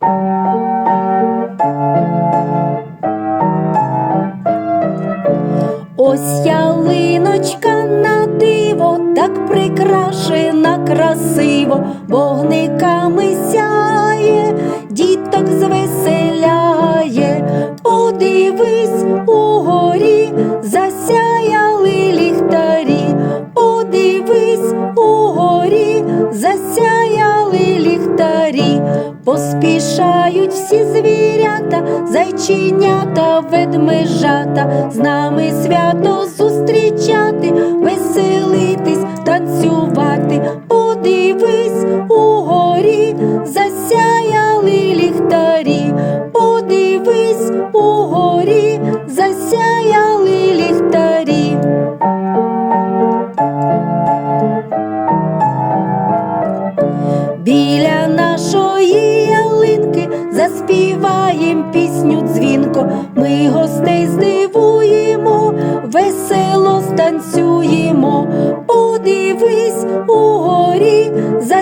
Ось ялиночка на диво, так прикрашена красиво, вогниками сяє, діток звеселяє. Подивись угорі, засяяли поспішають всі звірята, зайченята, ведмежата, з нами свято зустрічати, веселитись, танцювати. Подивись угорі, засяяли ліхтарі, подивись угорі, засяяли ліхтарі. Біля станцюємо. Подивись угорі, засяяли